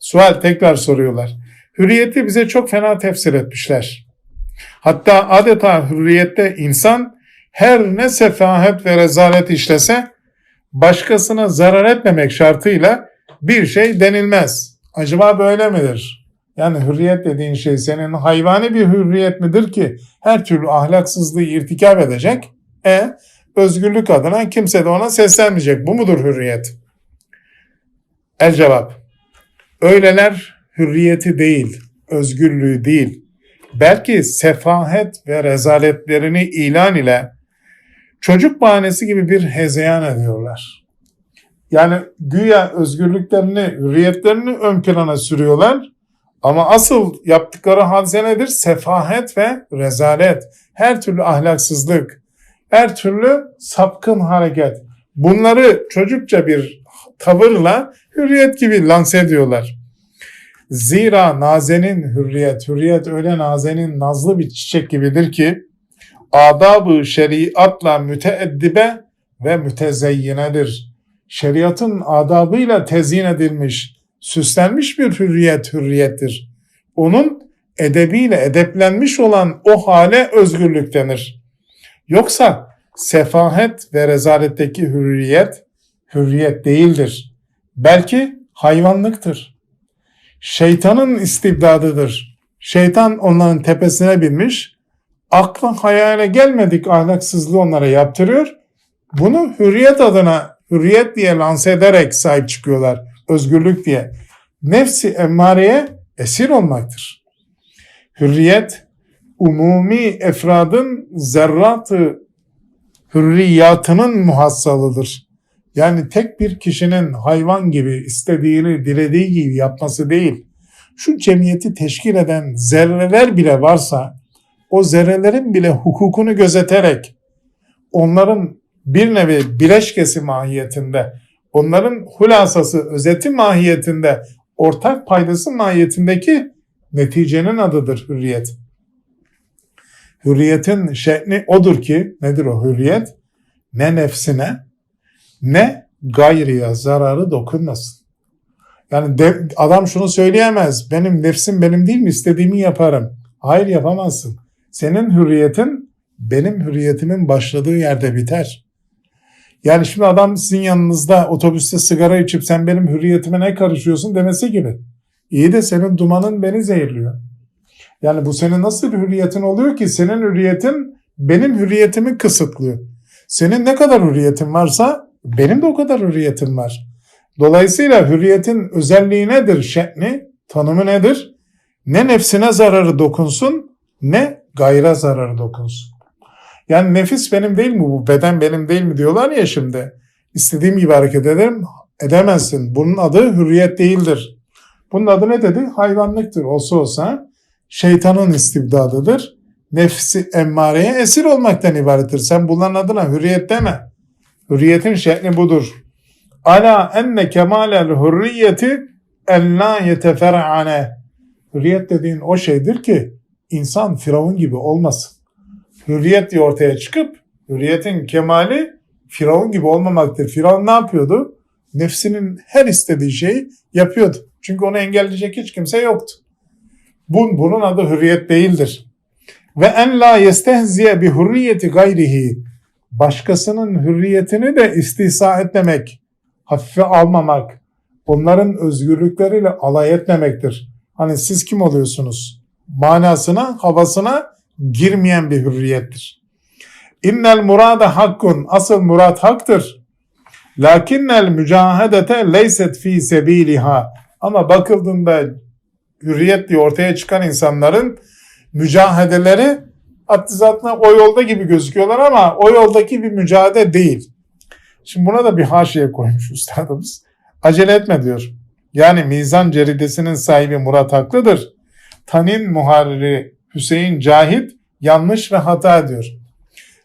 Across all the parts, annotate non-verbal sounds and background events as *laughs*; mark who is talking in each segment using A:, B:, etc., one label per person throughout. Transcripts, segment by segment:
A: Sual tekrar soruyorlar. Hürriyeti bize çok fena tefsir etmişler. Hatta adeta hürriyette insan her ne sefahet ve rezalet işlese başkasına zarar etmemek şartıyla bir şey denilmez. Acaba böyle midir? Yani hürriyet dediğin şey senin hayvani bir hürriyet midir ki her türlü ahlaksızlığı irtikap edecek? E özgürlük adına kimse de ona seslenmeyecek. Bu mudur hürriyet? El cevap. Öyleler hürriyeti değil, özgürlüğü değil, belki sefahet ve rezaletlerini ilan ile çocuk bahanesi gibi bir hezeyan ediyorlar. Yani güya özgürlüklerini, hürriyetlerini ön plana sürüyorlar ama asıl yaptıkları hadise nedir? Sefahet ve rezalet, her türlü ahlaksızlık, her türlü sapkın hareket. Bunları çocukça bir tavırla hürriyet gibi lanse ediyorlar. Zira nazenin hürriyet, hürriyet öyle nazenin nazlı bir çiçek gibidir ki adab-ı şeriatla müteeddibe ve mütezeyyinedir. Şeriatın adabıyla tezyin edilmiş, süslenmiş bir hürriyet hürriyettir. Onun edebiyle edeplenmiş olan o hale özgürlük denir. Yoksa sefahet ve rezaletteki hürriyet, hürriyet değildir. Belki hayvanlıktır. Şeytanın istibdadıdır. Şeytan onların tepesine binmiş, akla hayale gelmedik ahlaksızlığı onlara yaptırıyor. Bunu hürriyet adına, hürriyet diye lanse ederek sahip çıkıyorlar. Özgürlük diye. Nefsi emmareye esir olmaktır. Hürriyet, umumi efradın zerratı hürriyatının muhassalıdır. Yani tek bir kişinin hayvan gibi istediğini dilediği gibi yapması değil, şu cemiyeti teşkil eden zerreler bile varsa, o zerrelerin bile hukukunu gözeterek, onların bir nevi bileşkesi mahiyetinde, onların hulasası, özeti mahiyetinde, ortak paydası mahiyetindeki neticenin adıdır hürriyet. Hürriyetin şekli odur ki, nedir o hürriyet? Ne nefsine, ne gayriye zararı dokunmasın. Yani de, adam şunu söyleyemez. Benim nefsim benim değil mi? İstediğimi yaparım. Hayır yapamazsın. Senin hürriyetin benim hürriyetimin başladığı yerde biter. Yani şimdi adam sizin yanınızda otobüste sigara içip sen benim hürriyetime ne karışıyorsun demesi gibi. İyi de senin dumanın beni zehirliyor. Yani bu senin nasıl bir hürriyetin oluyor ki? Senin hürriyetin benim hürriyetimi kısıtlıyor. Senin ne kadar hürriyetin varsa benim de o kadar hürriyetim var. Dolayısıyla hürriyetin özelliği nedir? Şekli, tanımı nedir? Ne nefsine zararı dokunsun ne gayra zararı dokunsun. Yani nefis benim değil mi bu? Beden benim değil mi diyorlar ya şimdi. İstediğim gibi hareket ederim. Edemezsin. Bunun adı hürriyet değildir. Bunun adı ne dedi? Hayvanlıktır. Olsa olsa şeytanın istibdadıdır. Nefsi emmareye esir olmaktan ibarettir. Sen bunların adına hürriyet deme. Hürriyetin şekli budur. Ala enne kemalel hürriyeti en la yetefer'ane. Hürriyet dediğin o şeydir ki insan firavun gibi olmasın. Hürriyet diye ortaya çıkıp hürriyetin kemali firavun gibi olmamaktır. Firavun ne yapıyordu? Nefsinin her istediği şeyi yapıyordu. Çünkü onu engelleyecek hiç kimse yoktu. Bun, bunun adı hürriyet değildir. Ve en la yestehziye bi hürriyeti gayrihi başkasının hürriyetini de istihsa etmemek, hafife almamak, onların özgürlükleriyle alay etmemektir. Hani siz kim oluyorsunuz? Manasına, havasına girmeyen bir hürriyettir. İnnel murada hakkun, asıl murat haktır. Lakinnel mücahedete leyset fi sebiliha. Ama bakıldığında hürriyet diye ortaya çıkan insanların mücahedeleri hattizatına o yolda gibi gözüküyorlar ama o yoldaki bir mücadele değil. Şimdi buna da bir haşiye koymuş üstadımız. Acele etme diyor. Yani Mizan ceridesinin sahibi Murat haklıdır. Tanin muharriri Hüseyin Cahit yanlış ve hata diyor.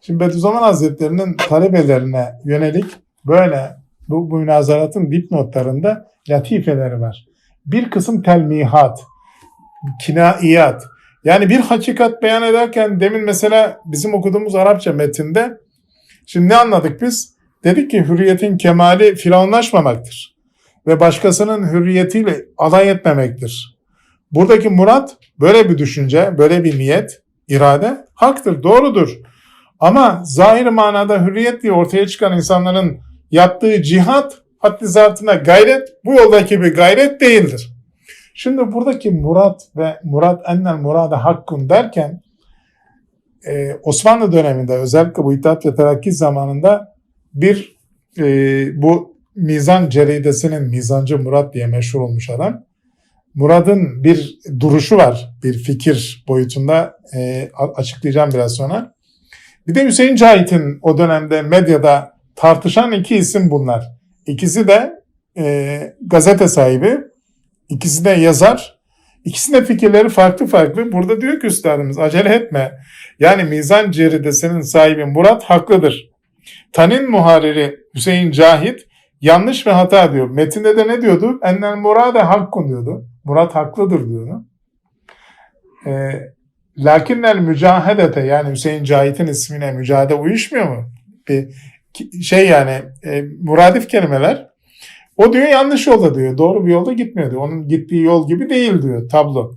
A: Şimdi Bediüzzaman Hazretleri'nin talebelerine yönelik böyle bu, bu münazaratın dipnotlarında latifeleri var. Bir kısım telmihat, kinaiyat, yani bir hakikat beyan ederken demin mesela bizim okuduğumuz Arapça metinde şimdi ne anladık biz? Dedik ki hürriyetin kemali firavunlaşmamaktır. ve başkasının hürriyetiyle alay etmemektir. Buradaki murat böyle bir düşünce, böyle bir niyet, irade haktır, doğrudur. Ama zahir manada hürriyet diye ortaya çıkan insanların yaptığı cihat haddi zatına gayret bu yoldaki bir gayret değildir. Şimdi buradaki murat ve murat ennel murada hakkun derken e, Osmanlı döneminde özellikle bu İttihat ve Terakki zamanında bir e, bu Mizan ceridesinin Mizancı Murat diye meşhur olmuş adam. Murad'ın bir duruşu var bir fikir boyutunda e, açıklayacağım biraz sonra. Bir de Hüseyin Cahit'in o dönemde medyada tartışan iki isim bunlar. İkisi de e, gazete sahibi, ikisi de yazar. İkisinin fikirleri farklı farklı. Burada diyor ki üstadımız acele etme. Yani Mizan Ceridesi'nin sahibi Murat haklıdır. Tanin muhariri Hüseyin Cahit yanlış ve hata diyor. Metinde de ne diyordu? Ennel murade hakkun diyordu. Murat haklıdır diyordu. E, Lakinnel mücahedete yani Hüseyin Cahit'in ismine mücahede uyuşmuyor mu? Bir şey yani e, muradif kelimeler. O diyor yanlış yolda diyor. Doğru bir yolda gitmiyor diyor. Onun gittiği yol gibi değil diyor tablo.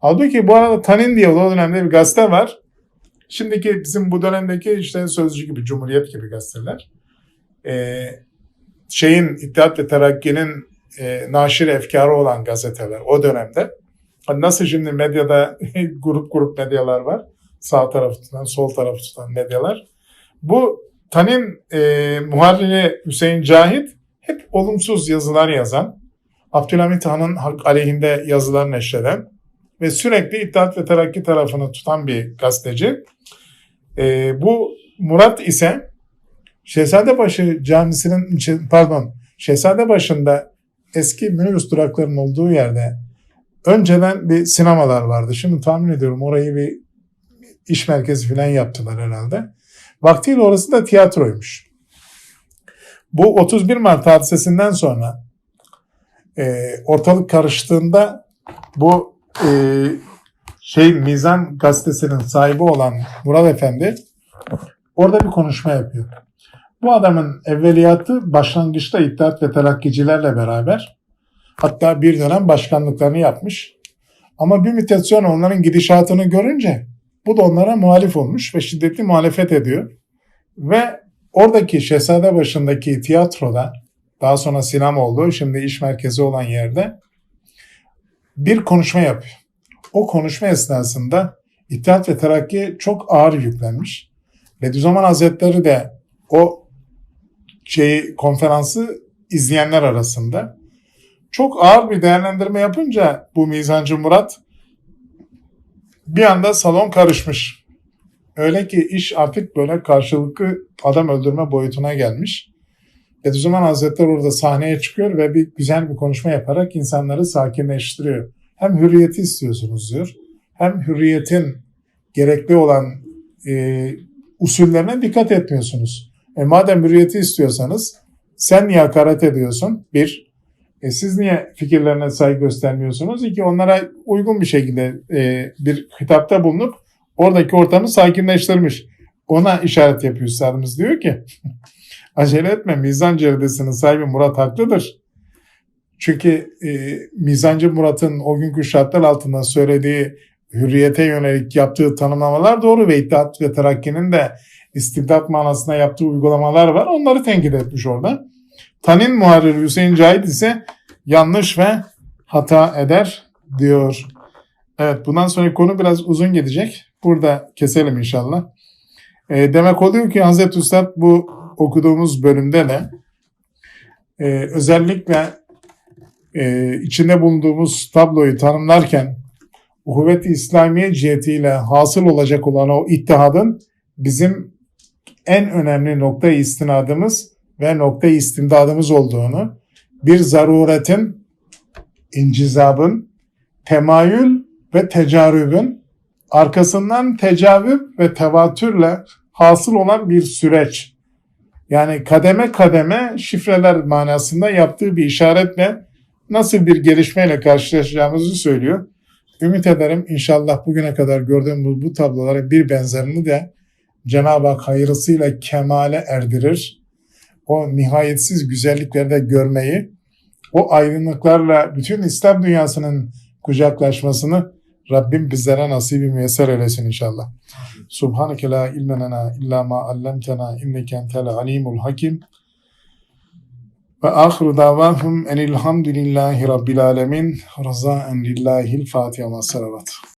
A: Halbuki bu arada Tanin diye o dönemde bir gazete var. Şimdiki bizim bu dönemdeki işte Sözcü gibi, Cumhuriyet gibi gazeteler. Ee, şeyin İttihat ve Terakki'nin e, naşir efkarı olan gazeteler o dönemde. Hani nasıl şimdi medyada *laughs* grup grup medyalar var. Sağ tarafı sol tarafı medyalar. Bu Tanin e, muharriri Hüseyin Cahit hep olumsuz yazılar yazan, Abdülhamit Han'ın aleyhinde yazılar neşreden ve sürekli İttihat ve Terakki tarafını tutan bir gazeteci. E, bu Murat ise Şehzadebaşı Camisi'nin pardon Şehzadebaşı'nda eski minibüs duraklarının olduğu yerde önceden bir sinemalar vardı. Şimdi tahmin ediyorum orayı bir iş merkezi falan yaptılar herhalde. Vaktiyle orası da tiyatroymuş. Bu 31 Mart hadisesinden sonra e, ortalık karıştığında bu e, şey Mizan gazetesinin sahibi olan Murat Efendi orada bir konuşma yapıyor. Bu adamın evveliyatı başlangıçta İttihat ve Terakkicilerle beraber hatta bir dönem başkanlıklarını yapmış. Ama bir müddet sonra onların gidişatını görünce bu da onlara muhalif olmuş ve şiddetli muhalefet ediyor. Ve oradaki Şehzade başındaki tiyatroda daha sonra sinema oldu, şimdi iş merkezi olan yerde bir konuşma yapıyor. O konuşma esnasında İttihat ve Terakki çok ağır yüklenmiş. Bediüzzaman Hazretleri de o şeyi konferansı izleyenler arasında çok ağır bir değerlendirme yapınca bu Mizancı Murat bir anda salon karışmış. Öyle ki iş artık böyle karşılıklı adam öldürme boyutuna gelmiş. Bediüzzaman Hazretleri orada sahneye çıkıyor ve bir güzel bir konuşma yaparak insanları sakinleştiriyor. Hem hürriyeti istiyorsunuz diyor. Hem hürriyetin gerekli olan e, usullerine dikkat etmiyorsunuz. E madem hürriyeti istiyorsanız sen niye hakaret ediyorsun? Bir. E siz niye fikirlerine saygı göstermiyorsunuz? İki. Onlara uygun bir şekilde e, bir hitapta bulunup oradaki ortamı sakinleştirmiş. Ona işaret yapıyor üstadımız. Diyor ki *laughs* acele etme Mizan Ceridesi'nin sahibi Murat haklıdır. Çünkü e, Mizancı Murat'ın o günkü şartlar altında söylediği hürriyete yönelik yaptığı tanımlamalar doğru ve İttihat ve Terakki'nin de istibdat manasında yaptığı uygulamalar var. Onları tenkit etmiş orada. Tanin muharriri Hüseyin Cahit ise yanlış ve hata eder diyor. Evet bundan sonraki konu biraz uzun gidecek. Burada keselim inşallah. E, demek oluyor ki Hazreti Üstad bu okuduğumuz bölümde de e, özellikle e, içinde bulunduğumuz tabloyu tanımlarken uhuvvet-i İslamiye cihetiyle hasıl olacak olan o ittihadın bizim en önemli nokta istinadımız ve nokta istimdadımız olduğunu, bir zaruretin, incizabın, temayül ve tecarübün arkasından tecavüp ve tevatürle hasıl olan bir süreç. Yani kademe kademe şifreler manasında yaptığı bir işaretle nasıl bir gelişmeyle karşılaşacağımızı söylüyor. Ümit ederim inşallah bugüne kadar gördüğümüz bu tabloların bir benzerini de Cenab-ı Hak hayırlısıyla kemale erdirir. O nihayetsiz güzellikleri de görmeyi o aydınlıklarla bütün İslam dünyasının kucaklaşmasını Rabbim bizlere nasibi müyesser eylesin inşallah. Subhaneke la ilme illa ma allamtena inneke entel alimul hakim. Ve ahiru davahum enilhamdülillahi rabbil alemin. Rızaen lillahil Fatiha ve salavat.